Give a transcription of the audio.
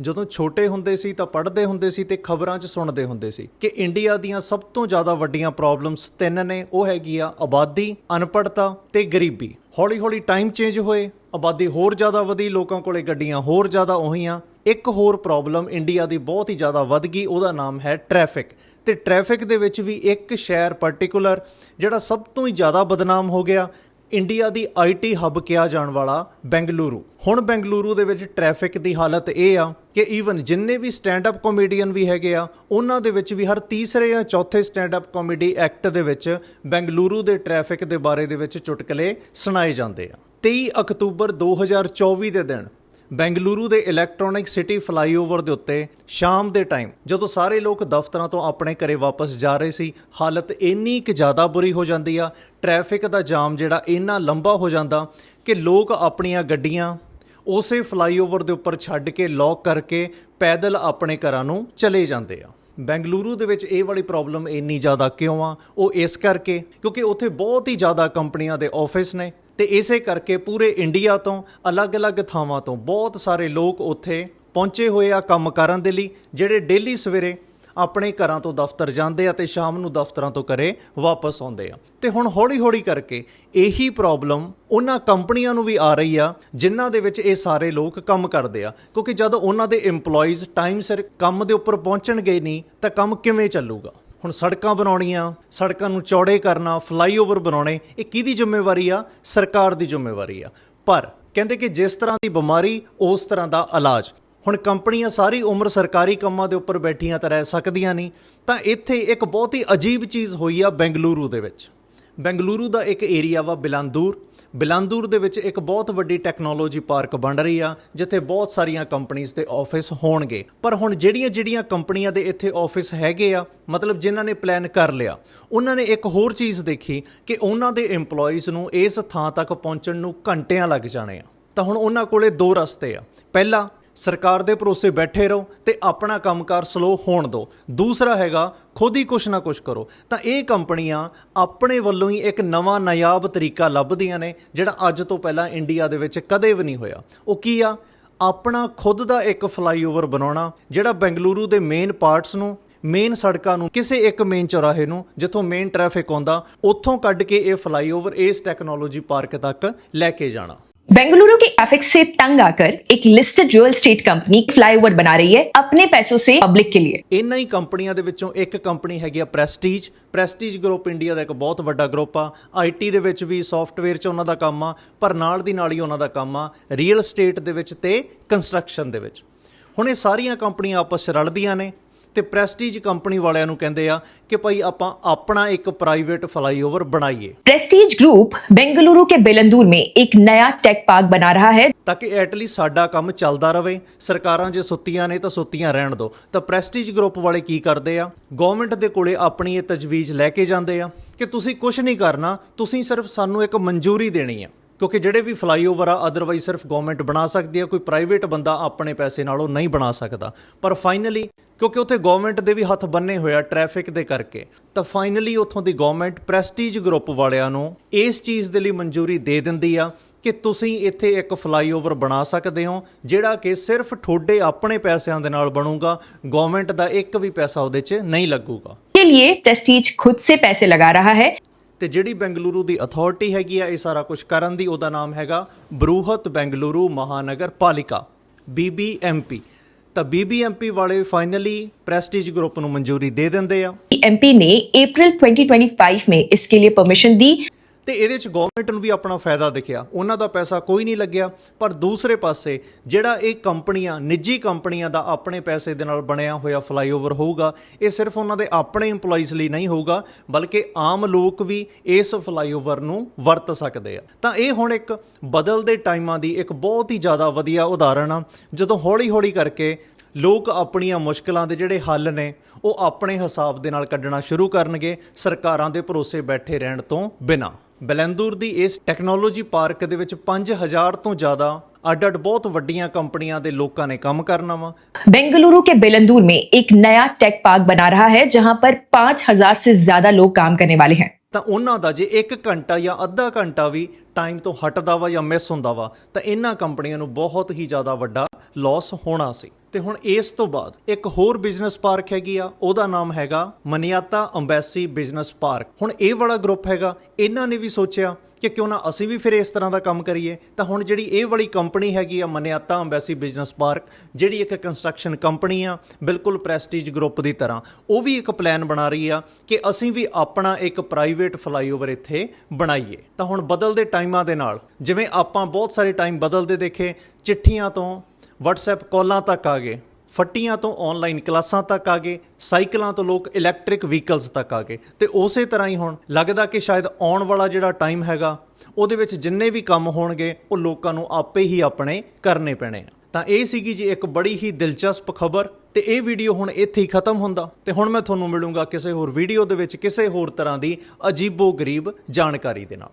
ਜਦੋਂ ਛੋਟੇ ਹੁੰਦੇ ਸੀ ਤਾਂ ਪੜ੍ਹਦੇ ਹੁੰਦੇ ਸੀ ਤੇ ਖਬਰਾਂ 'ਚ ਸੁਣਦੇ ਹੁੰਦੇ ਸੀ ਕਿ ਇੰਡੀਆ ਦੀਆਂ ਸਭ ਤੋਂ ਜ਼ਿਆਦਾ ਵੱਡੀਆਂ ਪ੍ਰੋਬਲਮਸ ਤਿੰਨ ਨੇ, ਉਹ ਹੈਗੀ ਆ ਆਬਾਦੀ, ਅਨਪੜ੍ਹਤਾ ਤੇ ਗਰੀਬੀ। ਹੌਲੀ-ਹੌਲੀ ਟਾਈਮ ਚੇਂਜ ਹੋਏ, ਆਬਾਦੀ ਹੋਰ ਜ਼ਿਆਦਾ ਵਧੀ, ਲੋਕਾਂ ਕੋਲੇ ਗੱਡੀਆਂ ਹੋਰ ਜ਼ਿਆਦਾ ਉਹੀਆਂ ਇੱਕ ਹੋਰ ਪ੍ਰੋਬਲਮ ਇੰਡੀਆ ਦੀ ਬਹੁਤ ਹੀ ਜ਼ਿਆਦਾ ਵੱਧ ਗਈ, ਉਹਦਾ ਨਾਮ ਹੈ ਟ੍ਰੈਫਿਕ ਤੇ ਟ੍ਰੈਫਿਕ ਦੇ ਵਿੱਚ ਵੀ ਇੱਕ ਸ਼ਹਿਰ ਪਾਰਟਿਕੂਲਰ ਜਿਹੜਾ ਸਭ ਤੋਂ ਹੀ ਜ਼ਿਆਦਾ ਬਦਨਾਮ ਹੋ ਗਿਆ ਇੰਡੀਆ ਦੀ ਆਈਟੀ ਹੱਬ ਕਿਹਾ ਜਾਣ ਵਾਲਾ ਬੈਂਗਲੁਰੂ। ਹੁਣ ਬੈਂਗਲੁਰੂ ਦੇ ਵਿੱਚ ਟ੍ਰੈਫਿਕ ਦੀ ਹਾਲਤ ਇਹ ਆ ਕਿ ਈਵਨ ਜਿੰਨੇ ਵੀ ਸਟੈਂਡ ਅਪ ਕਾਮੇਡੀਅਨ ਵੀ ਹੈਗੇ ਆ, ਉਹਨਾਂ ਦੇ ਵਿੱਚ ਵੀ ਹਰ ਤੀਸਰੇ ਜਾਂ ਚੌਥੇ ਸਟੈਂਡ ਅਪ ਕਾਮੇਡੀ ਐਕਟ ਦੇ ਵਿੱਚ ਬੈਂਗਲੁਰੂ ਦੇ ਟ੍ਰੈਫਿਕ ਦੇ ਬਾਰੇ ਦੇ ਵਿੱਚ ਚੁਟਕਲੇ ਸੁਣਾਏ ਜਾਂਦੇ ਆ। 23 ਅਕਤੂਬਰ 2024 ਦੇ ਦਿਨ ਬੈਂਗਲੁਰੂ ਦੇ ਇਲੈਕਟ੍ਰੋਨਿਕ ਸਿਟੀ ਫਲਾਈਓਵਰ ਦੇ ਉੱਤੇ ਸ਼ਾਮ ਦੇ ਟਾਈਮ ਜਦੋਂ ਸਾਰੇ ਲੋਕ ਦਫ਼ਤਰਾਂ ਤੋਂ ਆਪਣੇ ਘਰੇ ਵਾਪਸ ਜਾ ਰਹੇ ਸੀ, ਹਾਲਤ ਇੰਨੀ ਕਿ ਜ਼ਿਆਦਾ ਬੁਰੀ ਹੋ ਜਾਂਦੀ ਆ ਟ੍ਰੈਫਿਕ ਦਾ ਜਾਮ ਜਿਹੜਾ ਇੰਨਾ ਲੰਬਾ ਹੋ ਜਾਂਦਾ ਕਿ ਲੋਕ ਆਪਣੀਆਂ ਗੱਡੀਆਂ ਉਸੇ ਫਲਾਈਓਵਰ ਦੇ ਉੱਪਰ ਛੱਡ ਕੇ ਲੌਕ ਕਰਕੇ ਪੈਦਲ ਆਪਣੇ ਘਰਾਂ ਨੂੰ ਚਲੇ ਜਾਂਦੇ ਆ। ਬੈਂਗਲੁਰੂ ਦੇ ਵਿੱਚ ਇਹ ਵਾਲੀ ਪ੍ਰੋਬਲਮ ਇੰਨੀ ਜ਼ਿਆਦਾ ਕਿਉਂ ਆ? ਉਹ ਇਸ ਕਰਕੇ ਕਿਉਂਕਿ ਉੱਥੇ ਬਹੁਤ ਹੀ ਜ਼ਿਆਦਾ ਕੰਪਨੀਆਂ ਦੇ ਆਫਿਸ ਨੇ ਤੇ ਇਸੇ ਕਰਕੇ ਪੂਰੇ ਇੰਡੀਆ ਤੋਂ, ਅਲੱਗ-ਅਲੱਗ ਥਾਵਾਂ ਤੋਂ ਬਹੁਤ ਸਾਰੇ ਲੋਕ ਉੱਥੇ ਪਹੁੰਚੇ ਹੋਏ ਆ ਕੰਮ ਕਰਨ ਦੇ ਲਈ, ਜਿਹੜੇ ਡੇਲੀ ਸਵੇਰੇ ਆਪਣੇ ਘਰਾਂ ਤੋਂ ਦਫ਼ਤਰ ਜਾਂਦੇ ਆ ਤੇ ਸ਼ਾਮ ਨੂੰ ਦਫ਼ਤਰਾਂ ਤੋਂ ਘਰੇ ਵਾਪਸ ਆਉਂਦੇ ਆ। ਤੇ ਹੁਣ ਹੌਲੀ-ਹੌਲੀ ਕਰਕੇ ਇਹੀ ਪ੍ਰੋਬਲਮ ਉਹਨਾਂ ਕੰਪਨੀਆਂ ਨੂੰ ਵੀ ਆ ਰਹੀ ਆ, ਜਿਨ੍ਹਾਂ ਦੇ ਵਿੱਚ ਇਹ ਸਾਰੇ ਲੋਕ ਕੰਮ ਕਰਦੇ ਆ। ਕਿਉਂਕਿ ਜਦੋਂ ਉਹਨਾਂ ਦੇ EMPLOYEES ਟਾਈਮ ਸਿਰ ਕੰਮ ਦੇ ਉੱਪਰ ਪਹੁੰਚਣਗੇ ਨਹੀਂ, ਤਾਂ ਕੰਮ ਕਿਵੇਂ ਚੱਲੂਗਾ? ਹੁਣ ਸੜਕਾਂ ਬਣਾਉਣੀਆਂ, ਸੜਕਾਂ ਨੂੰ ਚੌੜੇ ਕਰਨਾ ਫਲਾਈਓਵਰ ਬਣਾਉਣੇ, ਇਹ ਕਿਹਦੀ ਜ਼ਿੰਮੇਵਾਰੀ ਆ? ਸਰਕਾਰ ਦੀ ਜ਼ਿੰਮੇਵਾਰੀ ਆ। ਪਰ ਕਹਿੰਦੇ ਕਿ ਜਿਸ ਤਰ੍ਹਾਂ ਦੀ ਬਿਮਾਰੀ, ਉਸ ਤਰ੍ਹਾਂ ਦਾ ਇਲਾਜ। ਹੁਣ ਕੰਪਨੀਆਂ ਸਾਰੀ ਉਮਰ ਸਰਕਾਰੀ ਕੰਮਾਂ ਦੇ ਉੱਪਰ ਬੈਠੀਆਂ ਤਾਂ ਰਹਿ ਸਕਦੀਆਂ ਨਹੀਂ। ਤਾਂ ਇੱਥੇ ਇੱਕ ਬਹੁਤ ਹੀ ਅਜੀਬ ਚੀਜ਼ ਹੋਈ ਆ ਬੈਂਗਲੁਰੂ ਦੇ ਵਿੱਚ। ਬੈਂਗਲੁਰੂ ਦਾ ਇੱਕ ਏਰੀਆ ਵਾ ਬਿਲਾਂਦੂਰ। ਬਿਲਾਂਦੂਰ ਦੇ ਵਿੱਚ ਇੱਕ ਬਹੁਤ ਵੱਡੀ ਟੈਕਨੋਲੋਜੀ ਪਾਰਕ ਬਣ ਰਹੀ ਆ, ਜਿੱਥੇ ਬਹੁਤ ਸਾਰੀਆਂ ਕੰਪਨੀਆਂ ਦੇ ਆਫਿਸ ਹੋਣਗੇ। ਪਰ ਹੁਣ ਜਿਹੜੀਆਂ ਜਿਹੜੀਆਂ ਕੰਪਨੀਆਂ ਦੇ ਇੱਥੇ ਆਫਿਸ ਹੈਗੇ ਆ, ਮਤਲਬ ਜਿਨ੍ਹਾਂ ਨੇ ਪਲਾਨ ਕਰ ਲਿਆ, ਉਹਨਾਂ ਨੇ ਇੱਕ ਹੋਰ ਚੀਜ਼ ਦੇਖੀ ਕਿ ਉਹਨਾਂ ਦੇ EMPLOYEES ਨੂੰ ਇਸ ਥਾਂ ਤੱਕ ਪਹੁੰਚਣ ਨੂੰ ਘੰਟਿਆਂ ਲੱਗ ਜਾਣੇ ਆ। ਤਾਂ ਹੁਣ ਉਹਨਾਂ ਕੋਲੇ ਦੋ ਰਸਤੇ ਆ। ਪਹਿਲਾ ਸਰਕਾਰ ਦੇ ਭਰੋਸੇ ਬੈਠੇ ਰਹੋ ਤੇ ਆਪਣਾ ਕੰਮਕਾਰ ਸਲੋ ਹੋਣ ਦਿਓ। ਦੂਸਰਾ ਹੈਗਾ, ਖੁਦ ਹੀ ਕੁਛ ਨਾ ਕੁਛ ਕਰੋ। ਤਾਂ ਇਹ ਕੰਪਨੀਆਂ ਆਪਣੇ ਵੱਲੋਂ ਹੀ ਇੱਕ ਨਵਾਂ ਨਾਯਾਬ ਤਰੀਕਾ ਲੱਭਦੀਆਂ ਨੇ, ਜਿਹੜਾ ਅੱਜ ਤੋਂ ਪਹਿਲਾਂ ਇੰਡੀਆ ਦੇ ਵਿੱਚ ਕਦੇ ਵੀ ਨਹੀਂ ਹੋਇਆ। ਉਹ ਕੀ ਆ? ਆਪਣਾ ਖੁਦ ਦਾ ਇੱਕ ਫਲਾਈਓਵਰ ਬਣਾਉਣਾ, ਜਿਹੜਾ ਬੈਂਗਲੁਰੂ ਦੇ ਮੇਨ ਪਾਰਟਸ ਨੂੰ ਮੇਨ ਸੜਕਾਂ ਨੂੰ, ਕਿਸੇ ਇੱਕ ਮੇਨ ਚੌਰਾਹੇ ਨੂੰ, ਜਿੱਥੋਂ ਮੇਨ ਟ੍ਰੈਫਿਕ ਆਉਂਦਾ, ਉੱਥੋਂ ਕੱਢ ਕੇ ਇਹ ਫਲਾਈਓਵਰ ਇਸ ਟੈਕਨੋਲੋਜੀ ਪਾਰਕ ਤੱਕ ਲੈ ਕੇ ਜਾਣਾ। बेंगलुरु के ट्रैफिक से तंग आकर एक listed real estate company flyover बना रही है अपने पैसों से पब्लिक के लिए ਇਹਨਾਂ ਹੀ ਕੰਪਨੀਆਂ ਦੇ ਵਿੱਚੋਂ ਇੱਕ ਕੰਪਨੀ ਹੈਗੀ ਆ ਪ੍ਰੈਸਟੀਜ ਪ੍ਰੈਸਟੀਜ ਗਰੁੱਪ ਇੰਡੀਆ ਦਾ ਇੱਕ ਬਹੁਤ ਵੱਡਾ ਗਰੁੱਪ ਆ ਆਈਟੀ ਦੇ ਵਿੱਚ ਵੀ ਸੌਫਟਵੇਅਰ 'ਚ ਉਹਨਾਂ ਦਾ ਕੰਮ ਆ ਪਰ ਨਾਲ ਦੀ ਨਾਲ ਹੀ ਉਹਨਾਂ ਦਾ ਕੰਮ ਆ ਰੀਅਲ ਏਸਟੇਟ ਦੇ ਵਿੱਚ ਤੇ ਕੰਸਟਰਕਸ਼ਨ ਦੇ ਵਿੱਚ ਹੁਣ ਇਹ ਸਾਰੀਆਂ ਕੰਪਨੀਆਂ ਆਪਸ 'ਚ ਰਲਦੀਆਂ ਨੇ ਤੇ ਪ੍ਰੈਸਟੀਜ ਕੰਪਨੀ ਵਾਲਿਆਂ ਨੂੰ ਕਹਿੰਦੇ ਆ ਕਿ ਭਾਈ ਆਪਾਂ ਆਪਣਾ ਇੱਕ ਪ੍ਰਾਈਵੇਟ ਫਲਾਈਓਵਰ ਬਣਾਈਏ प्रेस्टीज ग्रुप बेंगलुरु के बेलंदूर में एक नया टेक पार्क बना रहा है ਤਾਂ ਕਿ ਐਟਲੀਸਟ ਸਾਡਾ ਕੰਮ ਚੱਲਦਾ ਰਵੇ ਸਰਕਾਰਾਂ ਜੇ ਸੁੱਤੀਆਂ ਨੇ ਤਾਂ ਸੁੱਤੀਆਂ ਰਹਿਣ ਦਿਓ ਤਾਂ ਪ੍ਰੈਸਟੀਜ ਗਰੁੱਪ ਵਾਲੇ ਕੀ ਕਰਦੇ ਆ ਗਵਰਨਮੈਂਟ ਦੇ ਕੋਲੇ ਆਪਣੀ ਇਹ ਤਜਵੀਜ਼ ਲੈ ਕੇ ਜਾਂਦੇ ਆ ਕਿ ਤੁਸੀਂ ਕੁਝ ਨਹੀਂ ਕਰਨਾ ਤੁਸੀਂ ਸਿਰਫ ਸਾਨੂੰ ਇੱਕ ਮਨਜ਼ੂਰੀ ਦੇਣੀ ਆ ਕਿਉਂਕਿ ਜਿਹੜੇ ਵੀ ਫਲਾਈਓਵਰ ਆ ਅਦਰਵਾਈਜ਼ ਸਿਰਫ ਗਵਰਨਮੈਂਟ ਬਣਾ ਸਕਦੀ ਆ ਕੋਈ ਪ੍ਰਾਈਵੇਟ ਬੰਦਾ ਆਪਣੇ ਪੈਸੇ ਨਾਲੋਂ ਨਹੀਂ ਬਣਾ ਸਕਦਾ ਪਰ ਫਾਈਨਲੀ ਕਿਉਂਕਿ ਉੱਥੇ ਗਵਰਨਮੈਂਟ ਦੇ ਵੀ ਹੱਥ ਬੰਨੇ ਹੋਏ ਆ ਟ੍ਰੈਫਿਕ ਦੇ ਕਰਕੇ ਤਾਂ ਫਾਈਨਲੀ ਉੱਥੋਂ ਦੀ ਗਵਰਨਮੈਂਟ ਪ੍ਰੈਸਟੀਜ ਗਰੁੱਪ ਵਾਲਿਆਂ ਨੂੰ ਇਸ ਚੀਜ਼ ਦੇ ਲਈ ਮਨਜ਼ੂਰੀ ਦੇ ਦਿੰਦੀ ਆ ਕਿ ਤੁਸੀਂ ਇੱਥੇ ਇੱਕ ਫਲਾਈਓਵਰ ਬਣਾ ਸਕਦੇ ਹੋ ਜਿਹੜਾ ਕਿ ਸਿਰਫ ਤੁਹਾਡੇ ਆਪਣੇ ਪੈਸਿਆਂ ਦੇ ਨਾਲ ਬਣੂਗਾ ਗਵਰਨਮੈਂਟ ਦਾ ਇੱਕ ਵੀ ਪੈਸਾ ਉਹਦੇ 'ਚ ਨਹੀਂ ਲੱਗੂਗਾ के लिए प्रेस्टीज खुद से पैसे लगा रहा है ਤੇ ਜਿਹੜੀ ਬੈਂਗਲੁਰੂ ਦੀ ਅਥਾਰਟੀ ਹੈਗੀ ਆ ਇਹ ਸਾਰਾ ਕੁਝ ਕਰਨ ਦੀ ਉਹਦਾ ਨਾਮ ਹੈਗਾ ਬਰੂਹਤ ਬੈਂਗਲੁਰੂ ਮਹਾਨਗਰ ਪਾਲਿਕਾ BBMP ਤਾਂ BBMP ਵਾਲੇ ਫਾਈਨਲੀ ਪ੍ਰੈਸਟੀਜ ਗਰੁੱਪ ਨੂੰ ਮਨਜ਼ੂਰੀ ਦੇ ਦਿੰਦੇ ਆ एमपी ने अप्रैल 2025 में इसके लिए परमिशन दी ਤੇ ਇਹਦੇ ਚ ਗਵਰਨਮੈਂਟ ਨੂੰ ਵੀ ਆਪਣਾ ਫਾਇਦਾ ਦਿਖਿਆ। ਉਹਨਾਂ ਦਾ ਪੈਸਾ ਕੋਈ ਨਹੀਂ ਲੱਗਿਆ। ਪਰ ਦੂਸਰੇ ਪਾਸੇ ਜਿਹੜਾ ਇਹ ਕੰਪਨੀਆਂ, ਨਿੱਜੀ ਕੰਪਨੀਆਂ ਦਾ ਆਪਣੇ ਪੈਸੇ ਦੇ ਨਾਲ ਬਣਿਆ ਹੋਇਆ ਫਲਾਈਓਵਰ ਹੋਊਗਾ, ਇਹ ਸਿਰਫ ਉਹਨਾਂ ਦੇ ਆਪਣੇ EMPLOYEES ਲਈ ਨਹੀਂ ਹੋਊਗਾ, ਬਲਕਿ ਆਮ ਲੋਕ ਵੀ ਇਸ ਫਲਾਈਓਵਰ ਨੂੰ ਵਰਤ ਸਕਦੇ ਆ। ਤਾਂ ਇਹ ਹੁਣ ਇੱਕ ਬਦਲਦੇ ਟਾਈਮਾਂ ਦੀ ਇੱਕ ਬਹੁਤ ਹੀ ਜ਼ਿਆਦਾ ਵਧੀਆ ਉਦਾਹਰਣ ਆ। ਜਦੋਂ ਹੌਲੀ-ਹੌਲੀ ਕਰਕੇ ਲੋਕ ਆਪਣੀਆਂ ਮੁਸ਼ਕਲਾਂ ਦੇ ਜਿਹੜੇ ਹੱਲ ਨੇ, ਉਹ ਆਪਣੇ ਹਿਸਾਬ ਦੇ ਨਾਲ ਕੱਢਣਾ ਸ਼ੁਰੂ ਕਰਨਗੇ, ਸਰਕਾਰਾਂ ਦੇ ਭਰੋਸੇ ਬੈਠੇ ਰਹਿਣ ਤੋਂ ਬਿਨਾਂ। ਬਲੈਂਦੂਰ ਦੀ ਇਸ ਟੈਕਨੋਲੋਜੀ ਪਾਰਕ ਦੇ ਵਿੱਚ 5000 ਤੋਂ ਜ਼ਿਆਦਾ ਅੱਡ-ਅੱਡ ਬਹੁਤ ਵੱਡੀਆਂ ਕੰਪਨੀਆਂ ਦੇ ਲੋਕਾਂ ਨੇ ਕੰਮ ਕਰਨਾ ਵਾ बेंगलुरु के बेलंदूर में एक नया टेक पार्क बना रहा है जहां पर 5000 से ज्यादा लोग काम करने वाले हैं ਤਾਂ ਉਹਨਾਂ ਦਾ ਜੇ 1 ਘੰਟਾ ਜਾਂ ਅੱਧਾ ਘੰਟਾ ਵੀ ਟਾਈਮ ਤੋਂ ਹਟਦਾ ਵਾ ਜਾਂ ਮਿਸ ਹੁੰਦਾ ਵਾ ਤਾਂ ਇਹਨਾਂ ਕੰਪਨੀਆਂ ਨੂੰ ਬਹੁਤ ਹੀ ਜ਼ਿਆਦਾ ਵੱਡਾ ਲਾਸ ਹੋਣਾ ਸੀ। ਤੇ ਹੁਣ ਇਸ ਤੋਂ ਬਾਅਦ ਇੱਕ ਹੋਰ ਬਿਜ਼ਨਸ ਪਾਰਕ ਹੈਗੀ ਆ, ਉਹਦਾ ਨਾਮ ਹੈਗਾ ਮਨਿਆਤਾ ਅੰਬੈਸੀ ਬਿਜ਼ਨਸ ਪਾਰਕ ਹੁਣ ਇਹ ਵਾਲਾ ਗਰੁੱਪ ਹੈਗਾ, ਇਹਨਾਂ ਨੇ ਵੀ ਸੋਚਿਆ ਕਿ ਕਿਉਂ ਨਾ ਅਸੀਂ ਵੀ ਫਿਰ ਇਸ ਤਰ੍ਹਾਂ ਦਾ ਕੰਮ ਕਰੀਏ। ਤਾਂ ਹੁਣ ਜਿਹੜੀ ਇਹ ਵਾਲੀ ਕੰਪਨੀ ਹੈਗੀ ਆ, ਮਨਿਆਤਾ ਅੰਬੈਸੀ ਬਿਜ਼ਨਸ ਪਾਰਕ ਜਿਹੜੀ ਇੱਕ ਕੰਸਟਰਕਸ਼ਨ ਕੰਪਨੀ ਆ, ਬਿਲਕੁਲ ਪ੍ਰੈਸਟੀਜ ਗਰੁੱਪ ਦੀ ਤਰ੍ਹਾਂ, ਉਹ ਵੀ ਇੱਕ ਪਲਾਨ ਬਣਾ ਰਹੀ ਆ ਕਿ ਅਸੀਂ ਵੀ ਆਪਣਾ ਇੱਕ ਪ੍ਰਾਈਵੇਟ ਫਲਾਈਓਵਰ ਇੱਥੇ ਬਣਾਈਏ। ਤਾਂ ਹੁਣ ਬਦਲਦੇ ਟਾਈਮਾਂ ਦੇ ਨਾਲ, ਜਿਵੇਂ ਆਪਾਂ ਬਹੁਤ ਸਾਰੇ ਟਾਈਮ ਬਦਲਦੇ ਦੇਖੇ, ਚਿੱਠੀਆਂ ਤੋਂ WhatsApp ਕਾਲਾਂ ਤੱਕ ਆ ਗਏ, ਫੱਟੀਆਂ ਤੋਂ ਆਨਲਾਈਨ ਕਲਾਸਾਂ ਤੱਕ ਆ ਗਏ, ਸਾਈਕਲਾਂ ਤੋਂ ਲੋਕ ਇਲੈਕਟ੍ਰਿਕ ਵਹੀਕਲਸ ਤੱਕ ਆ ਗਏ। ਤੇ ਉਸੇ ਤਰ੍ਹਾਂ ਹੀ ਹੁਣ ਲੱਗਦਾ ਕਿ ਸ਼ਾਇਦ ਆਉਣ ਵਾਲਾ ਜਿਹੜਾ ਟਾਈਮ ਹੈਗਾ, ਉਹਦੇ ਵਿੱਚ ਜਿੰਨੇ ਵੀ ਕੰਮ ਹੋਣਗੇ, ਉਹ ਲੋਕਾਂ ਨੂੰ ਆਪੇ ਹੀ ਆਪਣੇ ਕਰਨੇ ਪੈਣੇ ਆ। ਤਾਂ ਇਹ ਸੀਗੀ ਜੀ ਇੱਕ ਬੜੀ ਹੀ ਦਿਲਚਸਪ ਖਬਰ ਤੇ ਇਹ ਵੀਡੀਓ ਹੁਣ ਇੱਥੇ ਹੀ ਖਤਮ ਹੁੰਦਾ। ਤੇ ਹੁਣ ਮੈਂ ਤੁਹਾਨੂੰ ਮਿਲੂੰਗਾ ਕਿਸੇ ਹੋਰ ਵੀਡੀਓ ਦੇ ਵਿੱਚ ਕਿਸੇ ਹੋਰ ਤਰ੍ਹਾਂ ਦੀ ਅਜੀਬੋ ਗਰੀਬ ਜਾਣਕਾਰੀ ਦੇ ਨਾਲ।